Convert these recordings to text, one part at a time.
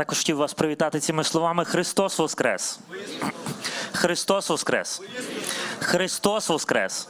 також хотів вас привітати цими словами Христос Воскрес! Христос Воскрес! Христос Воскрес!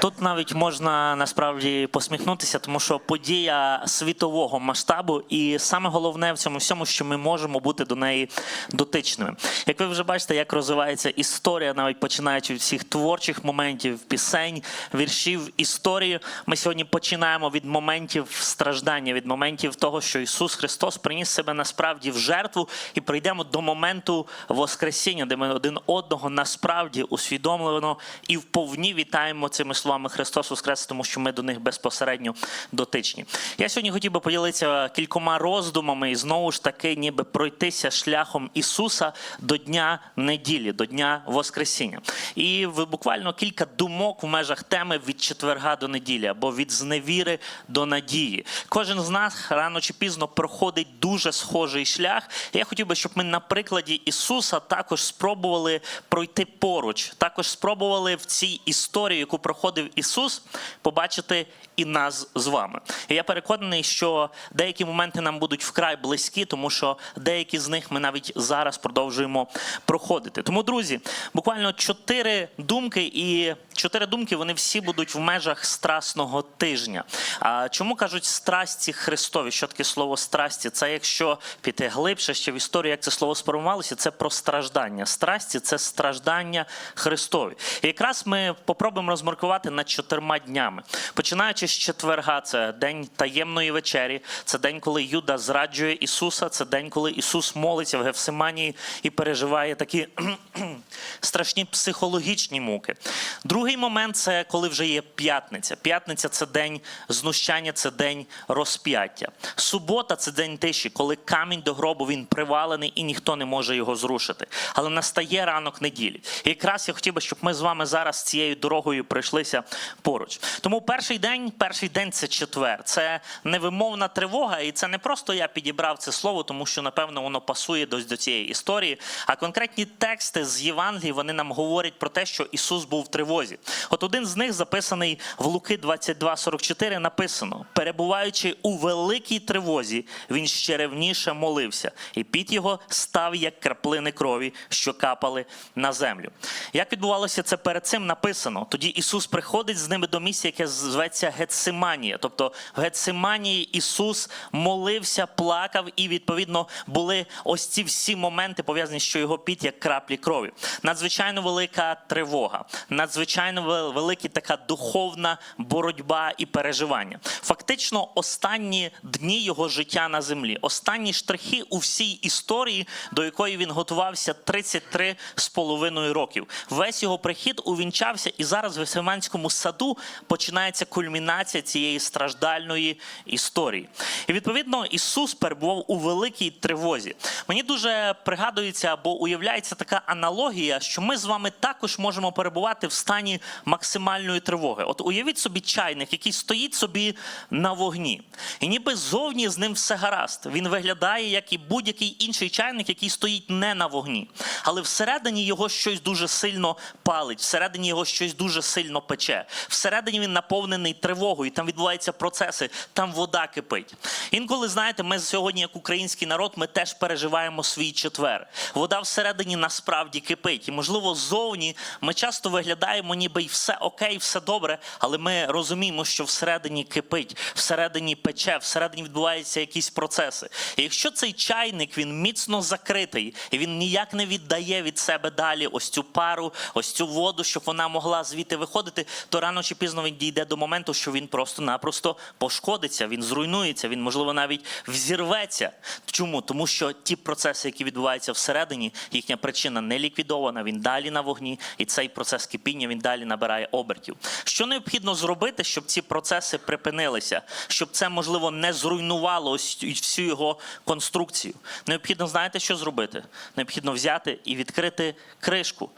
Тут навіть можна насправді посміхнутися, тому що подія світового масштабу, і саме головне в цьому всьому, що ми можемо бути до неї дотичними. Як ви вже бачите, як розвивається історія, навіть починаючи від всіх творчих моментів, пісень, віршів, історії. Ми сьогодні починаємо від моментів страждання, від моментів того, що Ісус Христос приніс себе насправді в жертву, і прийдемо до моменту Воскресіння, де ми один одного насправді усвідомлено і вповні вітаємо цими словами Христос Воскрес, тому що ми до них безпосередньо дотичні. Я сьогодні хотів би поділитися кількома роздумами і знову ж таки, ніби пройтися шляхом Ісуса до дня неділі, до дня Воскресіння. І буквально кілька думок в межах теми від четверга до неділі або від зневіри до надії. Кожен з нас рано чи пізно проходить дуже схожий шлях. Я хотів би, щоб ми на прикладі Ісуса також спробували пройти поруч, також спробували в цій історії, яку проходив Ісус, побачити і нас з вами. І я переконаний, що деякі моменти нам будуть вкрай близькі, тому що деякі з них ми навіть зараз продовжуємо проходити. Тому, друзі, буквально чотири думки, і чотири думки вони всі будуть в межах страсного тижня. А чому кажуть страсті Христові? Що таке слово страсті? Це якщо піти глибше ще в історію, як це слово сформувалося, це про страждання. Страсті це страждання Христові. І якраз ми попробуємо розмаркувати над чотирма днями. Починаючи з четверга, це день таємної вечері, це день, коли Юда зраджує Ісуса, це день, коли Ісус молиться в Гефсиманії і переживає такі страшні психологічні муки. Другий момент це коли вже є п'ятниця. П'ятниця це день знущання, це день розп'яття. Субота це день тиші, коли камінь до гробу він привалений і ніхто не може його зрушити. Але настає ранок неділі. І якраз я хотів би, щоб ми з вами зараз цією дорогою пройшлися поруч. Тому перший день, перший день це четвер. Це невимовна тривога, і це не просто я підібрав це слово, тому що напевно воно пасує до, до цієї історії. А конкретні тексти з Євангелії вони нам говорять про те, що Ісус був в тривозі. От один з них записаний в Луки 22:44, написано: перебуваючи у великій тривозі, він ще ревніше молився, і під його став як краплини крові, що капали на землю. Як відбувалося це перед цим написано? Тоді Ісус приходить з ними до місця, яке зветься Гециманія. Тобто в Гециманії Ісус молився, плакав, і відповідно були ось ці всі моменти пов'язані, що його під як краплі крові. Надзвичайно велика тривога, надзвичайно вел- велика така духовна боротьба і переживання. Фактично, останні дні його життя на землі, останні штрихи у всій історії, до якої він готувався 33 з половиною років. Весь його прихід увінчався, і зараз в Гефсиманському саду починається кульмінація цієї страждальної історії. І відповідно Ісус перебував у великій тривозі. Мені дуже пригадується або уявляється така аналогія, що ми з вами також можемо перебувати в стані максимальної тривоги. От уявіть собі чайник, який стоїть собі на вогні, і ніби зовні з ним все гаразд. Він виглядає як і будь-який інший чайник, який стоїть не на вогні, але всередині його щось дуже сильно палить, всередині його щось дуже сильно пече. Всередині він наповнений тривогою, там відбуваються процеси, там вода кипить. Інколи, знаєте, ми сьогодні, як український народ, ми теж переживаємо свій четвер. Вода всередині насправді кипить. І, можливо, ззовні ми часто виглядаємо, ніби й все окей, все добре, але ми розуміємо, що всередині кипить, всередині пече, всередині відбуваються якісь процеси. І якщо цей чайник він міцно закритий, і він ніяк не віддає від себе далі ось цю пару, ось цю воду, щоб вона могла звідти виходити, то рано чи пізно він дійде до моменту, що він просто-напросто пошкодиться, він зруйнується, він, можливо, навіть взірветься. Чому? Тому що ті процеси, які відбуваються всередині, їхня причина не ліквідована, він далі на вогні, і цей процес кипіння він далі набирає обертів. Що необхідно зробити, щоб ці процеси припинилися, щоб це можливо не зруйнувало всю його конструкцію? Необхідно знаєте, що зробити? Необхідно взяти і відкрити кришку.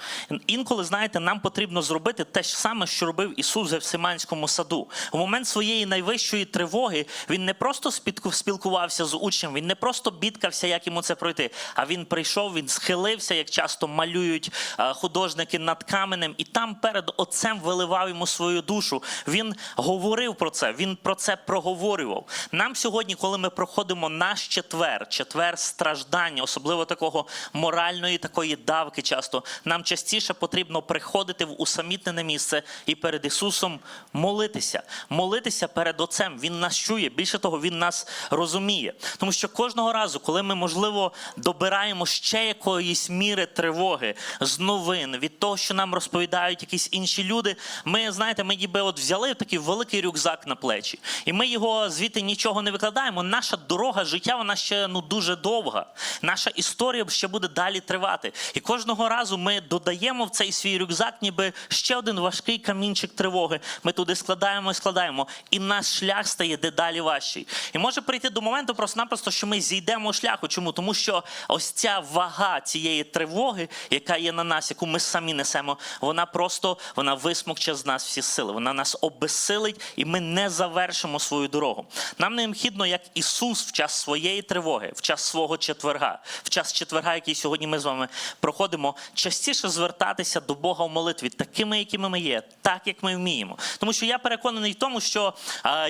Інколи, знаєте, нам потрібно зробити те ж саме, що робив Ісус в Гефсиманському саду. У момент своєї найвищої тривоги він не просто спілкувався з учнем, він не просто бідкався, як йому це пройти, а він прийшов, він схилився, як часто малюють художники над каменем, і там перед перед Отцем виливав йому свою душу. Він говорив про це, він про це проговорював. Нам сьогодні, коли ми проходимо наш четвер, четвер страждання, особливо такого моральної такої давки, часто нам частіше потрібно приходити в усамітнене місце і перед Ісусом молитися, молитися перед Отцем. Він нас чує. Більше того, Він нас розуміє. Тому що кожного разу, коли ми, можливо, добираємо ще якоїсь міри тривоги з новин, від того, що нам розповідають якісь інші люди, ми, знаєте, ми ніби от взяли такий великий рюкзак на плечі, і ми його звідти нічого не викладаємо. Наша дорога життя, вона ще ну дуже довга. Наша історія ще буде далі тривати. І кожного разу ми додаємо в цей свій рюкзак, ніби ще один важкий камінчик тривоги. Ми туди складаємо і складаємо, і наш шлях стає дедалі важчий. І може прийти до моменту просто-напросто, що ми зійдемо шляху. Чому? Тому що ось ця вага цієї тривоги, яка є на нас, яку ми самі несемо, вона просто вона висмокче з нас всі сили. Вона нас обезсилить, і ми не завершимо свою дорогу. Нам необхідно, як Ісус в час своєї тривоги, в час свого четверга, в час четверга, який сьогодні ми з вами проходимо, частіше звертатися до Бога в молитві, такими, якими ми є, так як ми вміємо. Тому що я переконаний в тому, що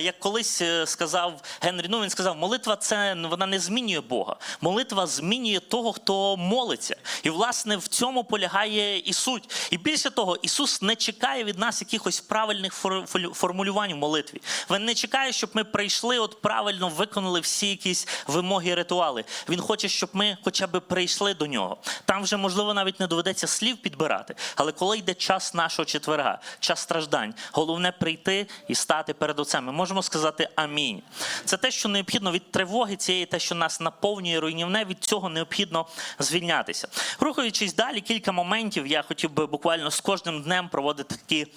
як колись е, сказав Генрі, ну він сказав, молитва це вона не змінює Бога. Молитва змінює того, хто молиться. І власне в цьому полягає і суть. І більше того, Ісус не чекає від нас якихось правильних фор- формулювань в молитві. Він не чекає, щоб ми прийшли, от правильно виконали всі якісь вимоги, ритуали. Він хоче, щоб ми хоча б прийшли до нього. Там вже можливо навіть не доведеться слів підбирати. Але коли йде час нашого четверга, час страждань, головне прийти і стати перед Отцем. Ми можемо сказати амінь. Це те, що необхідно від тривоги цієї, те, що нас наповнює руйнівне, від цього необхідно звільнятися. Рухаючись далі, кілька моментів, я хотів би буквально з кожним днем проводити такі.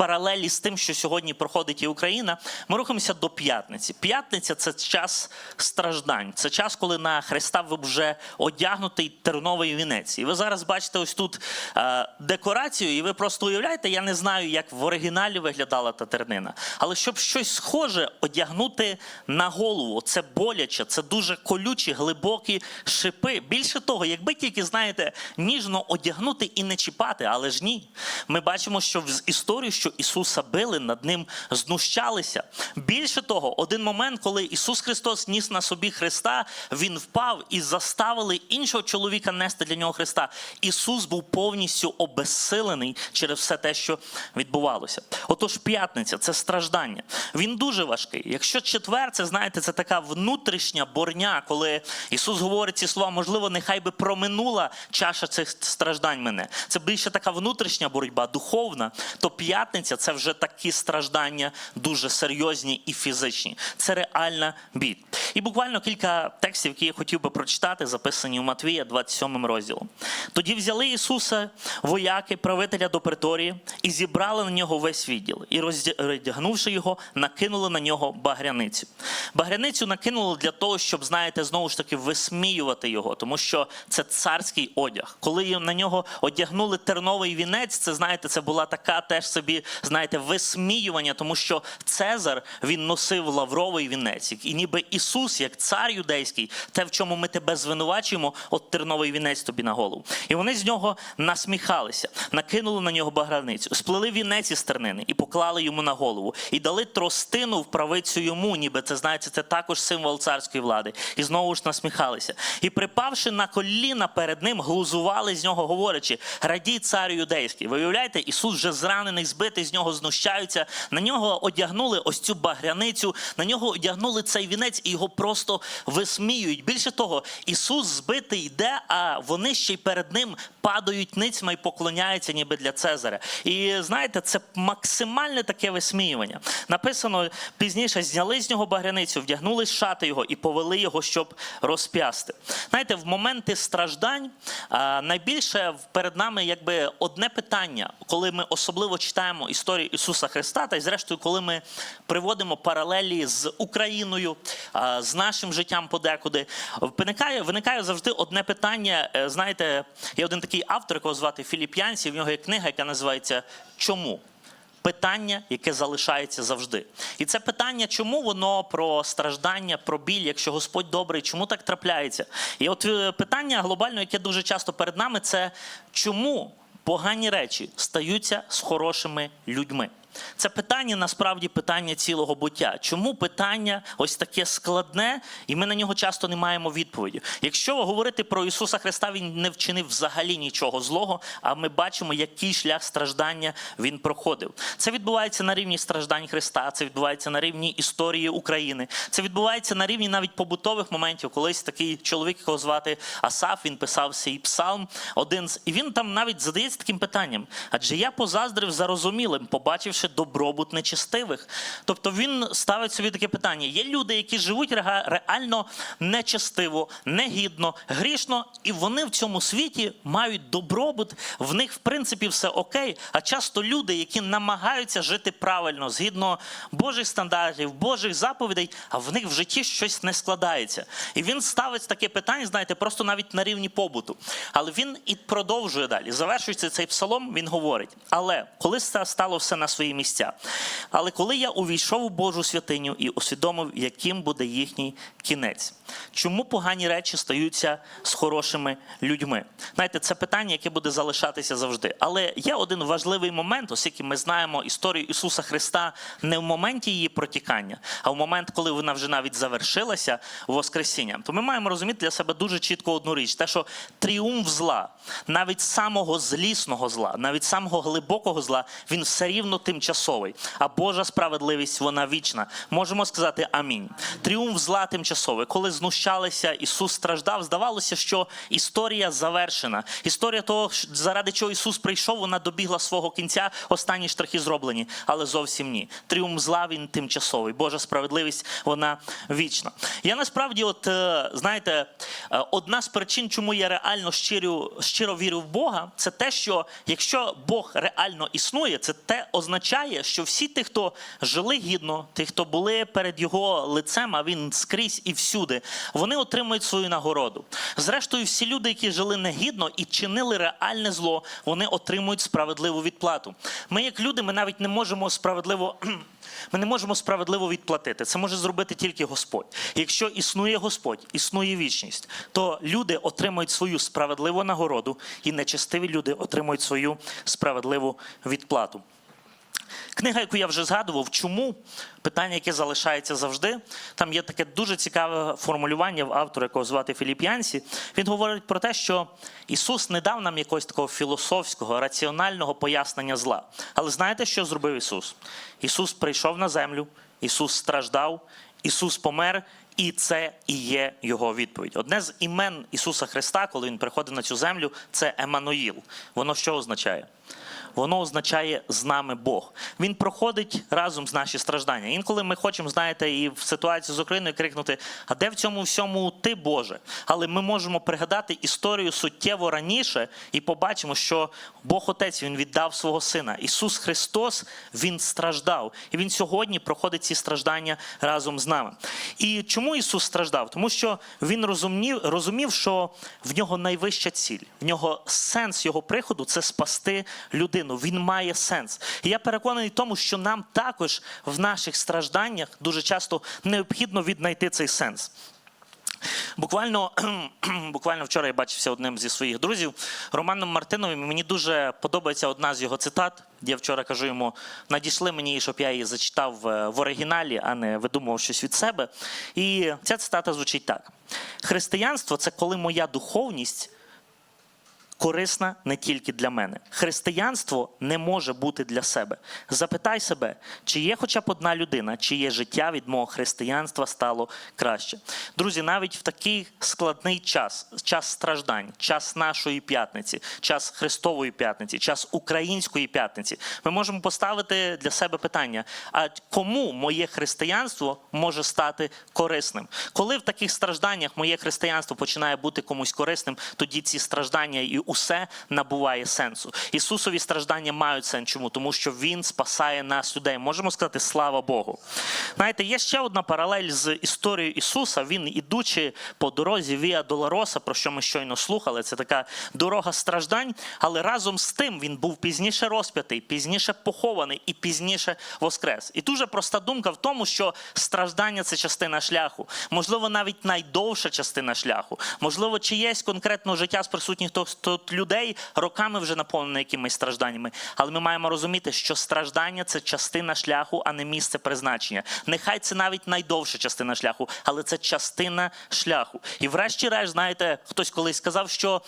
Паралелі з тим, що сьогодні проходить і Україна, ми рухаємося до п'ятниці. П'ятниця це час страждань. Це час, коли на Христа ви вже одягнутий терновий вінець. І ви зараз бачите ось тут е, декорацію, і ви просто уявляєте, я не знаю, як в оригіналі виглядала та тернина. Але щоб щось схоже одягнути на голову, це боляче, це дуже колючі, глибокі шипи. Більше того, якби тільки знаєте, ніжно одягнути і не чіпати, але ж ні. Ми бачимо, що в історії, що Ісуса били, над ним знущалися. Більше того, один момент, коли Ісус Христос ніс на собі Христа, Він впав і заставили іншого чоловіка нести для нього Христа. Ісус був повністю обезсилений через все те, що відбувалося. Отож, п'ятниця це страждання. Він дуже важкий. Якщо четвер, це знаєте, це така внутрішня борня, коли Ісус говорить ці слова, можливо, нехай би проминула чаша цих страждань мене. Це більше така внутрішня боротьба, духовна. То п'ятниця це вже такі страждання дуже серйозні і фізичні. Це реальна біль. І буквально кілька текстів, які я хотів би прочитати, записані у Матвія, 27 розділом. Тоді взяли Ісуса, вояки, правителя до преторії, і зібрали на нього весь відділ. І роздягнувши його, накинули на нього багряницю. Багряницю накинули для того, щоб, знаєте, знову ж таки висміювати його, тому що це царський одяг. Коли на нього одягнули терновий вінець, це знаєте, це була така теж собі, знаєте, висміювання, тому що Цезар він носив лавровий вінець, і ніби Ісус, як цар юдейський, те, в чому ми тебе звинувачуємо, от терновий вінець тобі на голову. І вони з нього насміхалися, накинули на нього баграницю, сплели вінець із тернини і поклали йому на голову, і дали тростину в правицю йому, ніби це знаєте, це також символ царської влади. І знову ж насміхалися. І припавши на коліна перед ним, глузували з нього, говорячи: радій царю юдейський. Ви уявляєте, Ісус вже зранений, збитий, з нього знущаються. На нього одягнули ось цю багряницю, на нього одягнули цей вінець і його просто висміюють. Більше того, Ісус збитий йде, а вони ще й перед ним падають ницьма і поклоняються, ніби для Цезаря. І знаєте, це максимальне таке висміювання. Написано пізніше: зняли з нього багряницю, вдягнули шати його і повели його, щоб розп'ясти. Знаєте, в моменти страждань найбільше перед нами якби одне питання, коли ми особливо читаємо історію Ісуса Христа, та й зрештою, коли ми приводимо паралелі з Україною, з нашим життям подекуди, виникає, виникає завжди одне питання. Е, Знаєте, є один такий автор, якого звати Філіп Янсі, в нього є книга, яка називається Чому? Питання, яке залишається завжди. І це питання, чому воно про страждання, про біль, якщо Господь добрий, чому так трапляється? І от е, питання глобально, яке дуже часто перед нами, це чому погані речі стаються з хорошими людьми? Це питання насправді питання цілого буття. Чому питання ось таке складне, і ми на нього часто не маємо відповіді? Якщо говорити про Ісуса Христа, Він не вчинив взагалі нічого злого, а ми бачимо, який шлях страждання він проходив. Це відбувається на рівні страждань Христа, це відбувається на рівні історії України, це відбувається на рівні навіть побутових моментів. Колись такий чоловік, якого звати Асаф, він писав свій псалм один з і він там навіть задається таким питанням: адже я позаздрив зарозумілим, побачивши добробут нечестивих. Тобто він ставить собі таке питання: є люди, які живуть реально нечестиво, негідно, грішно, і вони в цьому світі мають добробут, в них в принципі все окей. А часто люди, які намагаються жити правильно, згідно Божих стандартів, Божих заповідей, а в них в житті щось не складається. І він ставить таке питання, знаєте, просто навіть на рівні побуту. Але він і продовжує далі. Завершується цей псалом, він говорить: але коли це стало все на свої місця, але коли я увійшов у Божу святиню і усвідомив, яким буде їхній кінець, чому погані речі стаються з хорошими людьми? Знаєте, це питання, яке буде залишатися завжди. Але є один важливий момент, оскільки ми знаємо історію Ісуса Христа не в моменті її протікання, а в момент, коли вона вже навіть завершилася Воскресінням. То ми маємо розуміти для себе дуже чітко одну річ: те, що тріумф зла, навіть самого злісного зла, навіть самого глибокого зла, він все рівно тимчасовий. А Божа справедливість вона вічна. Можемо сказати амінь. Тріумф зла тимчасовий. Коли знущалися, Ісус страждав, здавалося, що історія завершена. Історія того, заради чого Ісус прийшов, вона добігла свого кінця, останні штрихи зроблені, але зовсім ні. Тріумф зла він тимчасовий. Божа справедливість вона вічна. Я насправді, от е, знаєте, е, одна з причин, чому я реально щиро, щиро вірю в Бога, це те, що якщо Бог реально існує, це те означає, що всі ті, хто жили гідно, ті, хто були перед його лицем, а він скрізь і всюди, вони отримують свою нагороду. Зрештою, всі люди, які жили негідно і чинили реальне зло, вони отримують справедливу відплату. Ми, як люди, ми навіть не можемо справедливо. Ми не можемо справедливо відплатити. Це може зробити тільки Господь. Якщо існує Господь, існує вічність, то люди отримують свою справедливу нагороду, і нечестиві люди отримують свою справедливу відплату. Книга, яку я вже згадував, чому питання, яке залишається завжди. Там є таке дуже цікаве формулювання в автора, якого звати Філіп Янсі. Він говорить про те, що Ісус не дав нам якогось такого філософського, раціонального пояснення зла. Але знаєте, що зробив Ісус? Ісус прийшов на землю, Ісус страждав, Ісус помер. І це і є його відповідь. Одне з імен Ісуса Христа, коли Він приходить на цю землю, це Еммануїл. Воно що означає? Воно означає з нами Бог. Він проходить разом з наші страждання. Інколи ми хочемо, знаєте, і в ситуації з Україною крикнути: а де в цьому всьому ти, Боже? Але ми можемо пригадати історію суттєво раніше і побачимо, що Бог Отець Він віддав свого сина. Ісус Христос Він страждав, і Він сьогодні проходить ці страждання разом з нами. І чому Ісус страждав? Тому що Він розумів, розумів, що в нього найвища ціль, в нього сенс його приходу це спасти людину. Він має сенс. І я переконаний тому, що нам також в наших стражданнях дуже часто необхідно віднайти цей сенс. Буквально, буквально вчора я бачився одним зі своїх друзів Романом Мартиновим. Мені дуже подобається одна з його цитат. Я вчора кажу йому: надійшли мені, щоб я її зачитав е, в оригіналі, а не видумував щось від себе. І ця цитата звучить так: християнство це коли моя духовність корисна не тільки для мене. Християнство не може бути для себе. Запитай себе, чи є хоча б одна людина, чиє життя від мого християнства стало краще. Друзі, навіть в такий складний час, час страждань, час нашої п'ятниці, час Христової п'ятниці, час української п'ятниці, ми можемо поставити для себе питання: а кому моє християнство може стати корисним? Коли в таких стражданнях моє християнство починає бути комусь корисним, тоді ці страждання і усе набуває сенсу. Ісусові страждання мають сенс. Чому? Тому що Він спасає нас людей. Можемо сказати слава Богу. Знаєте, є ще одна паралель з історією Ісуса. Він, ідучи по дорозі Віа Долороса, про що ми щойно слухали, це така дорога страждань, але разом з тим він був пізніше розп'ятий, пізніше похований і пізніше воскрес. І дуже проста думка в тому, що страждання це частина шляху. Можливо, навіть найдовша частина шляху. Можливо, чиєсь конкретно життя з присутніх, от людей роками вже наповнено якимись стражданнями. Але ми маємо розуміти, що страждання це частина шляху, а не місце призначення. Нехай це навіть найдовша частина шляху, але це частина шляху. І врешті-решт, знаєте, хтось колись сказав, що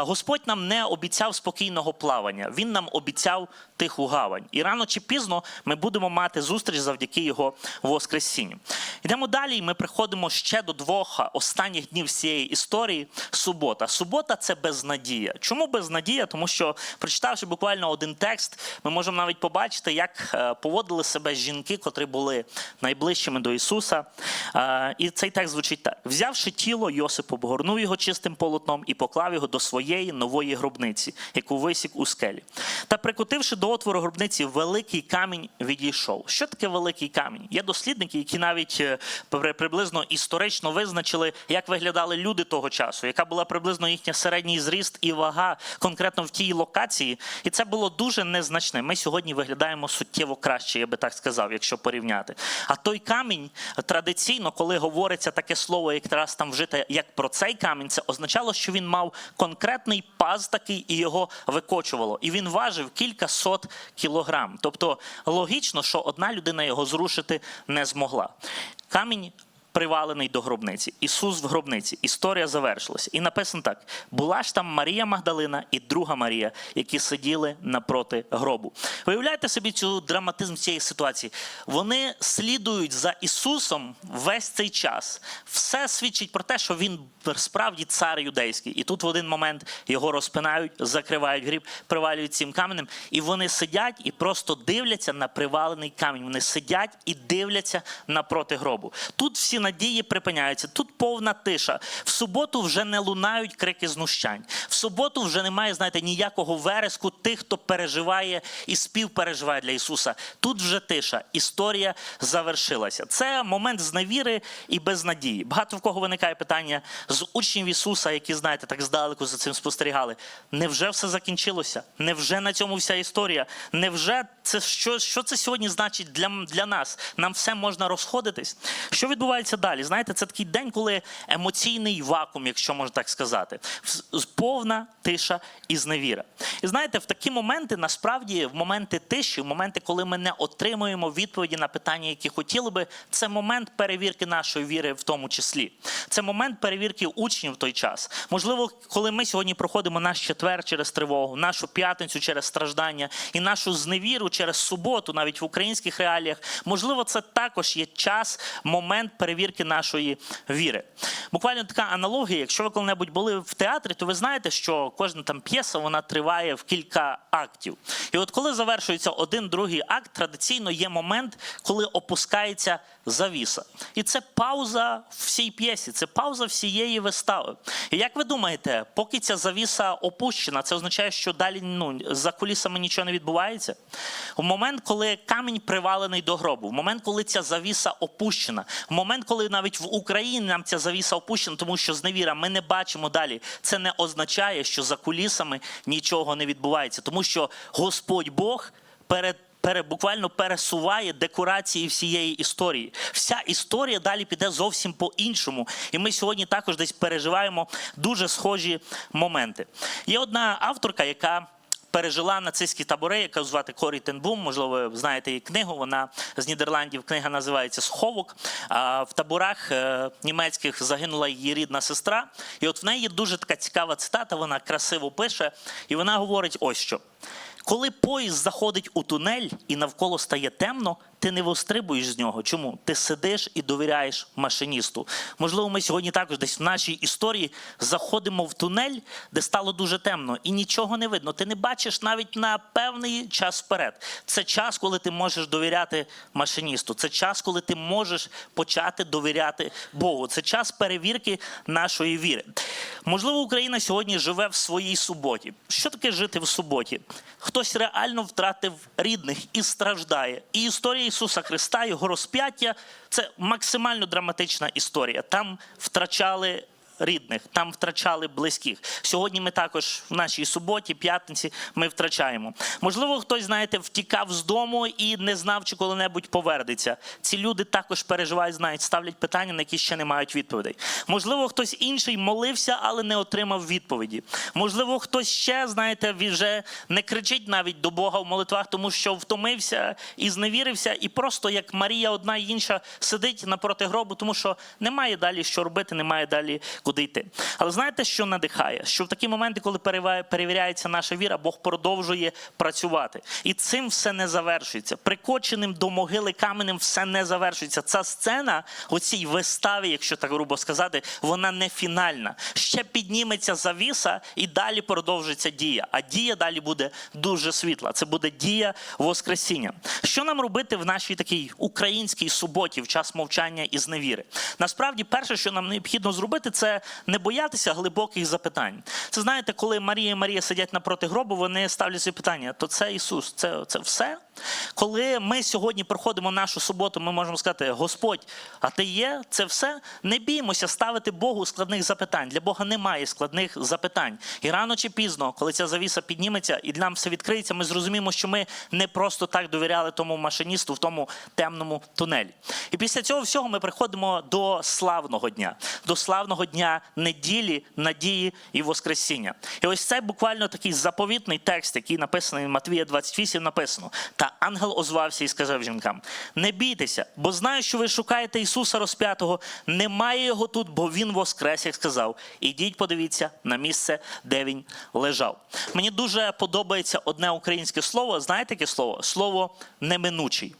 Господь нам не обіцяв спокійного плавання, Він нам обіцяв тиху гавань. І рано чи пізно ми будемо мати зустріч завдяки його Воскресінню. Йдемо далі, і ми приходимо ще до двох останніх днів цієї історії. Субота. Субота це безнадія. Чому безнадія? Тому що, прочитавши буквально один текст, ми можемо навіть побачити, як е, поводили себе жінки, котрі були найближчими до Ісуса. Е, І цей текст звучить так: взявши тіло, Йосип обгорнув його чистим полотном і поклав його до своєї нової гробниці, яку висік у скелі. Та прикотивши до отвору гробниці, великий камінь відійшов. Що таке великий камінь? Є дослідники, які навіть е, при- приблизно історично визначили, як виглядали люди того часу, яка була приблизно їхня середній зріст і вага конкретно в тій локації. І це було дуже незначне. Ми сьогодні виглядаємо суттєво краще, я би так сказав, якщо порівняти. А той камінь традиційно, коли говориться таке слово, якраз там вжите як про цей камінь, це означало, що він мав конкретний паз такий і його викочувало. І він важив кілька сот кілограм. Тобто логічно, що одна людина його зрушити не змогла. Камінь привалений до гробниці. Ісус в гробниці. Історія завершилася. І написано так: була ж там Марія Магдалина і друга Марія, які сиділи напроти гробу. Виявляєте собі цю драматизм цієї ситуації. Вони слідують за Ісусом весь цей час. Все свідчить про те, що він справді цар юдейський. І тут в один момент його розпинають, закривають гріб, привалюють цим каменем, і вони сидять і просто дивляться на привалений камінь. Вони сидять і дивляться напроти гробу. Тут всі надії припиняються. Тут повна тиша. В суботу вже не лунають крики знущань. В суботу вже немає, знаєте, ніякого вереску тих, хто переживає і співпереживає для Ісуса. Тут вже тиша. Історія завершилася. Це момент зневіри і безнадії. Багато в кого виникає питання з учнів Ісуса, які, знаєте, так здалеку за цим спостерігали. Невже все закінчилося? Невже на цьому вся історія? Невже це що, що це сьогодні значить для, для нас? Нам все можна розходитись? Що відбувається далі? Знаєте, це такий день, коли емоційний вакуум, якщо можна так сказати, повна тиша і зневіра. І знаєте, в такі моменти, насправді, в моменти тиші, в моменти, коли ми не отримуємо відповіді на питання, які хотіли би, це момент перевірки нашої віри в тому числі. Це момент перевірки учнів в той час. Можливо, коли ми сьогодні проходимо наш четвер через тривогу, нашу п'ятницю через страждання і нашу зневіру через суботу, навіть в українських реаліях, можливо, це також є час, момент перевірки нашої віри. Буквально така аналогія. Якщо ви коли-небудь були в театрі, то ви знаєте, що кожна там п'єса вона триває в кілька актів. І от коли завершується один другий акт, традиційно є момент, коли опускається завіса. І це пауза всій п'єсі, це пауза всієї вистави. І як ви думаєте, поки ця завіса опущена, це означає, що далі ну, за кулісами нічого не відбувається? В момент, коли камінь привалений до гробу, в момент, коли ця завіса опущена, в момент, коли навіть в Україні нам ця завіса опущена, тому що зневіра, ми не бачимо далі. Це не означає, що за кулісами нічого не відбувається, тому що Господь Бог перед пере, буквально пересуває декорації всієї історії. Вся історія далі піде зовсім по-іншому. І ми сьогодні також десь переживаємо дуже схожі моменти. Є одна авторка, яка. Пережила нацистські табори, яка звати Корі Тенбум. Можливо, ви знаєте її книгу. Вона з Нідерландів. Книга називається Сховок. А в таборах е, німецьких загинула її рідна сестра. І от в неї дуже така цікава цитата. Вона красиво пише, і вона говорить: ось що. Коли поїзд заходить у тунель і навколо стає темно, ти не вистрибуєш з нього. Чому? Ти сидиш і довіряєш машиністу. Можливо, ми сьогодні також десь в нашій історії заходимо в тунель, де стало дуже темно, і нічого не видно. Ти не бачиш навіть на певний час вперед. Це час, коли ти можеш довіряти машиністу. Це час, коли ти можеш почати довіряти Богу. Це час перевірки нашої віри. Можливо, Україна сьогодні живе в своїй суботі. Що таке жити в суботі? Хтось реально втратив рідних і страждає. І історія Ісуса Христа, його розп'яття це максимально драматична історія. Там втрачали рідних, там втрачали близьких. Сьогодні ми також в нашій суботі, п'ятниці, ми втрачаємо. Можливо, хтось, знаєте, втікав з дому і не знав, чи коли-небудь повернеться. Ці люди також переживають, знають, ставлять питання, на які ще не мають відповідей. Можливо, хтось інший молився, але не отримав відповіді. Можливо, хтось ще, знаєте, вже не кричить навіть до Бога в молитвах, тому що втомився і зневірився, і просто як Марія, одна і інша, сидить напроти гробу, тому що немає далі що робити, немає далі куди йти. Але знаєте, що надихає? Що в такі моменти, коли перевіряється наша віра, Бог продовжує працювати. І цим все не завершується. Прикоченим до могили каменем все не завершується. Ця сцена у цій виставі, якщо так грубо сказати, вона не фінальна. Ще підніметься завіса і далі продовжиться дія. А дія далі буде дуже світла. Це буде дія Воскресіння. Що нам робити в нашій такій українській суботі в час мовчання і зневіри? Насправді, перше, що нам необхідно зробити, це не боятися глибоких запитань. Це знаєте, коли Марія і Марія сидять напроти гробу, вони ставлять собі питання: то це Ісус, це, це все? Коли ми сьогодні проходимо нашу суботу, ми можемо сказати: Господь, а ти є? Це все? Не біймося ставити Богу складних запитань. Для Бога немає складних запитань. І рано чи пізно, коли ця завіса підніметься і нам все відкриється, ми зрозуміємо, що ми не просто так довіряли тому машиністу в тому темному тунелі. І після цього всього ми приходимо до славного дня, до славного дня неділі, надії і Воскресіння. І ось це буквально такий заповітний текст, який написаний в Матвія 28, написано. Та ангел озвався і сказав жінкам: Не бійтеся, бо знаю, що ви шукаєте Ісуса розп'ятого. Немає його тут, бо Він воскрес, як сказав. Ідіть, подивіться на місце, де він лежав. Мені дуже подобається одне українське слово. Знаєте яке слово? Слово неминучий.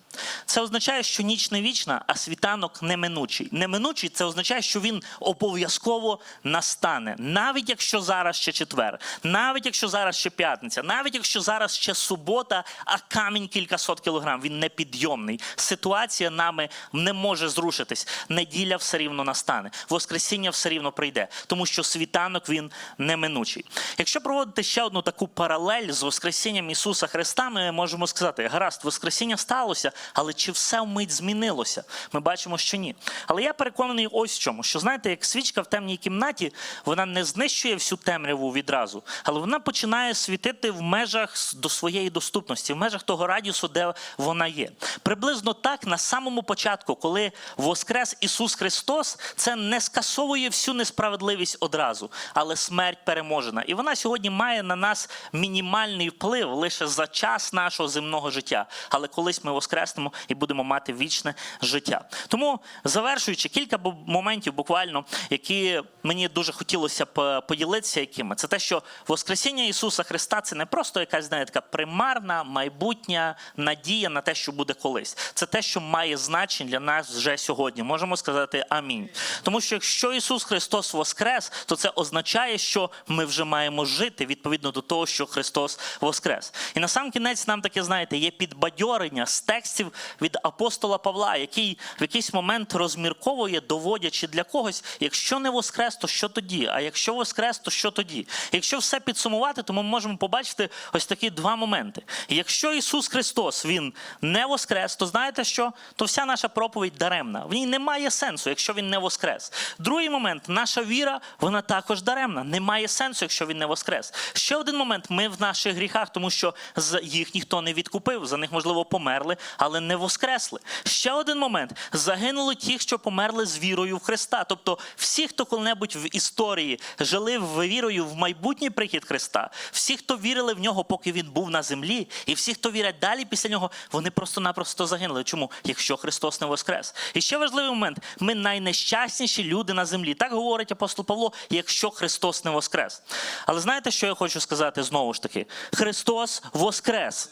Це означає, що ніч не вічна, а світанок неминучий. Неминучий це означає, що він обов'язково настане, навіть якщо зараз ще четвер, навіть якщо зараз ще п'ятниця, навіть якщо зараз ще субота, а камінь кількасот кілограм. Він непідйомний. Ситуація нами не може зрушитись. Неділя все рівно настане. Воскресіння все рівно прийде, тому що світанок він неминучий. Якщо проводити ще одну таку паралель з Воскресінням Ісуса Христа, ми можемо сказати: гаразд, Воскресіння сталося, але чи все вмить змінилося? Ми бачимо, що ні. Але я переконаний ось в чому: що знаєте, як свічка в темній кімнаті, вона не знищує всю темряву відразу, але вона починає світити в межах до своєї доступності, в межах того радіусу, де вона є. Приблизно так на самому початку, коли воскрес Ісус Христос, це не скасовує всю несправедливість одразу, але смерть переможена. І вона сьогодні має на нас мінімальний вплив лише за час нашого земного життя. Але колись ми воскреснемо і будемо мати вічне життя. Тому завершуючи кілька моментів, буквально, які мені дуже хотілося б е, поділитися, якими це те, що Воскресіння Ісуса Христа це не просто якась знаєте, така примарна майбутня надія на те, що буде колись. Це те, що має значення для нас вже сьогодні. Можемо сказати амінь. Тому що якщо Ісус Христос воскрес, то це означає, що ми вже маємо жити відповідно до того, що Христос воскрес. І на сам кінець нам таке, знаєте, є підбадьорення з текстів від апостола Павла, який в якийсь момент розмірковує, доводячи для когось, якщо не воскрес, то що тоді? А якщо воскрес, то що тоді? Якщо все підсумувати, то ми можемо побачити ось такі два моменти. Якщо Ісус Христос Він не воскрес, то знаєте що? То вся наша проповідь даремна. В ній немає сенсу, якщо він не воскрес. Другий момент, наша віра, вона також даремна. Немає сенсу, якщо він не воскрес. Ще один момент: ми в наших гріхах, тому що з їх ніхто не відкупив. За них, можливо, померли, але не воскресли. Ще один момент: загинули ті, що померли з вірою в Христа. Тобто, всі, хто коли-небудь в історії жили в вірою в майбутній прихід Христа, всі, хто вірили в нього, поки він був на землі, і всі, хто вірять далі після нього, вони просто-напросто загинули. Чому? Якщо Христос не воскрес. І ще важливий момент: ми найнещасніші люди на землі. Так говорить апостол Павло, якщо Христос не воскрес. Але знаєте, що я хочу сказати знову ж таки? Христос воскрес.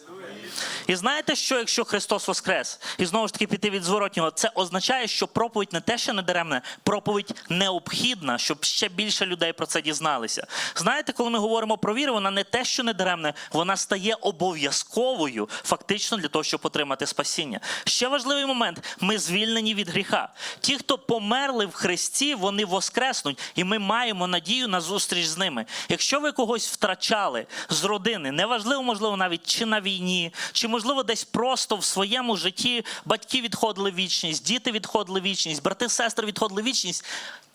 І знаєте, що якщо Христос воскрес, і знову ж таки піти від зворотнього, це означає, що проповідь не те, що не даремна, проповідь необхідна, щоб ще більше людей про це дізналися. Знаєте, коли ми говоримо про віру, вона не те, що не даремна, вона стає обов'язковою фактично для того, щоб отримати спасіння. Ще важливий момент: ми звільнені від гріха. Ті, хто померли в Христі, вони воскреснуть, і ми маємо надію на зустріч з ними. Якщо ви когось втрачали з родини, неважливо, можливо, навіть чи на війні, чи можливо десь просто в своєму житті батьки відходили вічність, діти відходили вічність, брати, сестри відходили вічність.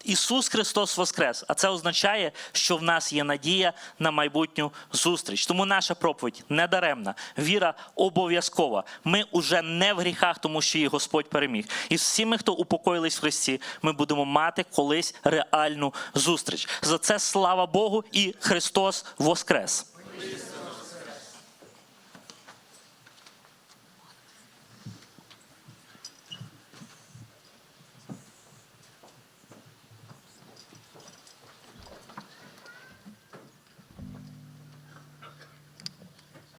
Ісус Христос Воскрес. А це означає, що в нас є надія на майбутню зустріч. Тому наша проповідь не даремна. Віра обов'язкова. Ми уже не в гріхах, тому що її Господь переміг. І всі ми, хто упокоїлись в Христі, ми будемо мати колись реальну зустріч. За це слава Богу і Христос Воскрес.